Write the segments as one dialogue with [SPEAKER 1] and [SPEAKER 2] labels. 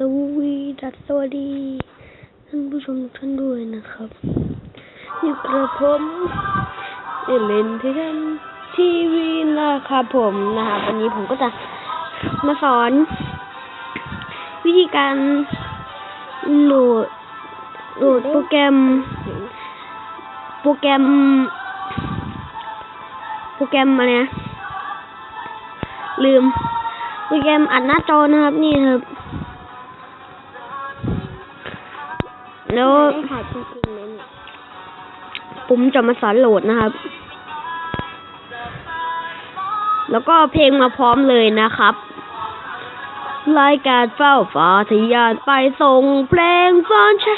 [SPEAKER 1] ตวีดัสสวัสดีท่านผู้ชมทุกท่านด้วยนะครับอยู่กระผมเอเลนที่ทำทีวีนะครับผมนะครับวันนี้ผมก็จะมาสอน วิธีการโหลดโหลดโปรแกรม โปรแกรม โปรแกรมอะไรนะลืมโปรแกรมอัดหน้าจอนะครับนี่ครับ แล้ว
[SPEAKER 2] ถ่ายจริงๆเลยเนี่ย
[SPEAKER 1] ผมจะมาสอนโหลดนะครับ แล้วก็เพลงมาพร้อมเลยนะครับรายการเฝ้าฟ้าทะยานไปส่งเพลงฟ้อนใช่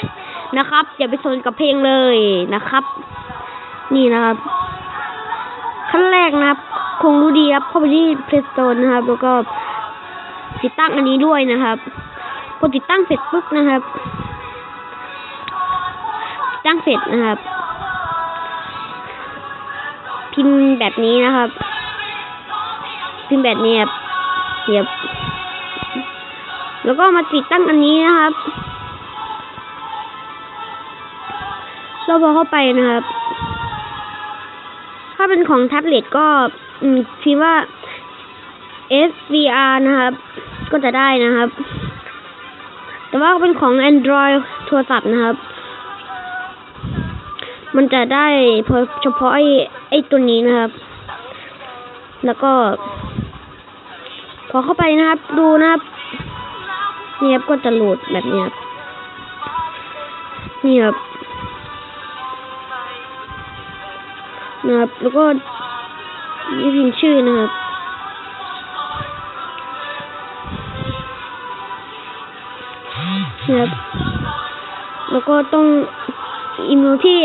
[SPEAKER 1] นะครับ อย่าไปสนกับเพลงเลยนะครับ นี่นะครับ ขั้นแรกนะครับ คงรู้ดีครับเข้าไปที่ Play Store นะครับ แล้วก็ติดตั้งอันนี้ด้วยนะครับพอติดตั้งเสร็จปุ๊บนะครับ ติดตั้งเสร็จนะครับ พิมพ์แบบนี้นะครับ พิมพ์แบบนี้ครับเดี๋ยวแล้วก็มาติดตั้งอันนี้นะครับ เราพอเข้าไปนะครับ ถ้าเป็นของแท็บเล็ตก็พิมพ์ว่า SVR นะครับ ก็จะได้นะครับ แต่ว่าเป็นของ Android โทรศัพท์นะครับ มันจะได้เพอเฉพาะไอ้ไอ้ตัวนี้นะครับ แล้วก็ พอเข้าไปนะครับ ดูนะครับนี่ครับก็จะโหลดแบบนี้ครับนี่ครับนะครับ แล้วก็นี่พิมพ์ชื่อนะครับนะครับ แล้วก็ต้องอีเมลที่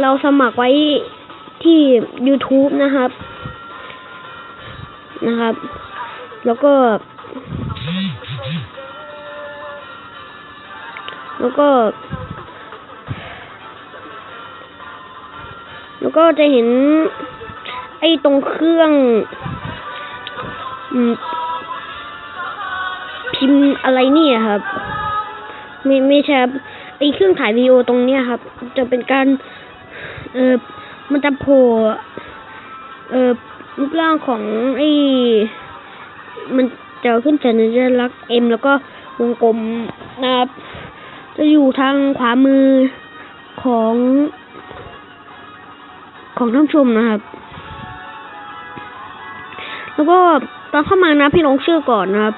[SPEAKER 1] เราสมัครไว้ที่ YouTube นะครับ นะครับ แล้วก็ แล้วก็ แล้วก็จะเห็น ไอ้ตรงเครื่องพิมพ์อะไรเนี่ยครับ ไม่ไม่ใช่ไอ้เครื่องถ่ายวิดีโอตรงเนี้ยครับ จะเป็นการ เออมันจะโผล่เออรูปร่างของไอมันจะขึ้นสัญลักษณ์ M แล้วก็วงกลมนะครับ จะอยู่ทางขวามือของ ของท่านชมนะครับ แล้วก็ตอนเข้ามานะพี่ลงชื่อก่อนนะครับ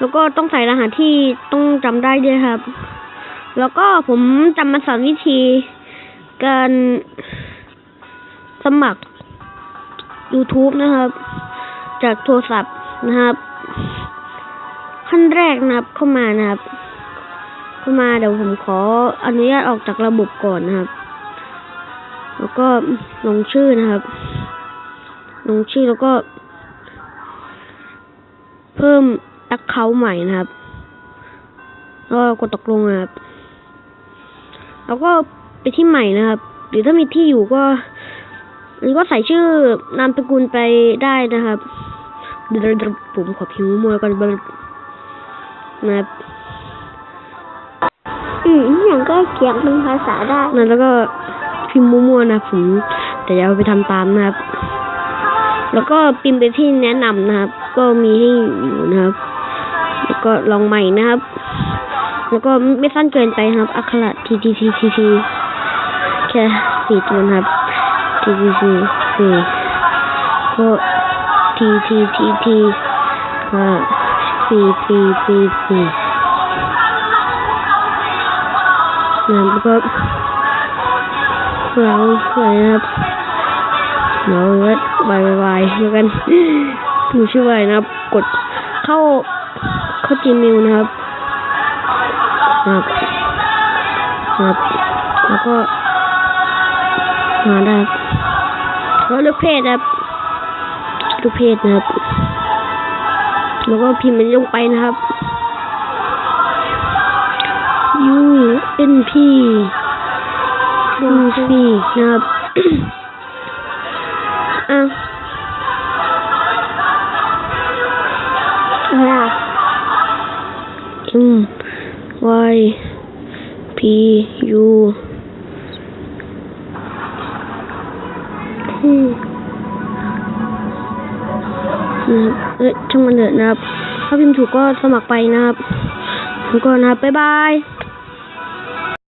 [SPEAKER 1] แล้วก็ต้องใส่รหัสที่ต้องจำได้ด้วยครับ แล้วก็ผมจำมาสอนวิธี การสมัคร YouTube นะครับ จากโทรศัพท์นะครับ ขั้นแรกนะครับเข้ามานะครับ เข้ามาเดี๋ยวผมขออนุญาตออกจากระบบก่อนนะครับ แล้วก็ลงชื่อนะครับ ลงชื่อแล้วก็ เพิ่มแอคเคาท์ใหม่นะครับ แล้วกดตกลงนะครับ แล้วก็ ไปที่ใหม่นะครับ หรือถ้ามีที่อยู่ก็หรือก็ใส่ชื่อนามสกุลไปได้นะครับเดี๋ยวผมขอพิมพ์มวยกันนะครับ
[SPEAKER 2] อืมอย่างก็เขียนเป็นภาษาได้
[SPEAKER 1] นั่นแล้วก็พิมพ์มั่วๆนะผมแต่อย่าเอาไปทำตามนะครับ แล้วก็พิมพ์ไปที่แนะนำนะครับ ก็มีให้อยู่นะครับ แล้วก็ลองใหม่นะครับ แล้วก็ไม่สั้นเกินไปนะครับ อักขระทีทีทีทีที แค่สี่ตัวนะครับทีทีทีสี่ก็ทีทีทีทีก็สี่สี่สี่สี่นะครับเราสวยนะครับเราเวทวายวายแล้วกันหนูชื่อวายนะครับ กดเข้าเข้า Gmail นะครับครับครับแล้วก็ มาได้ครับแล้วลือกเพศครับลือกเพศนะครับ แล้วก็พิมพ์มันลงไปนะครับ U N P U C นะครับอะ
[SPEAKER 2] อะไรอะ
[SPEAKER 1] M Y P U
[SPEAKER 2] อืม
[SPEAKER 1] นะครับ เอ้ยช่างมันเถอะนะครับ ถ้าพิมพ์ถูกก็สมัครไปนะครับแล้วก็นะครับบ๊ายบาย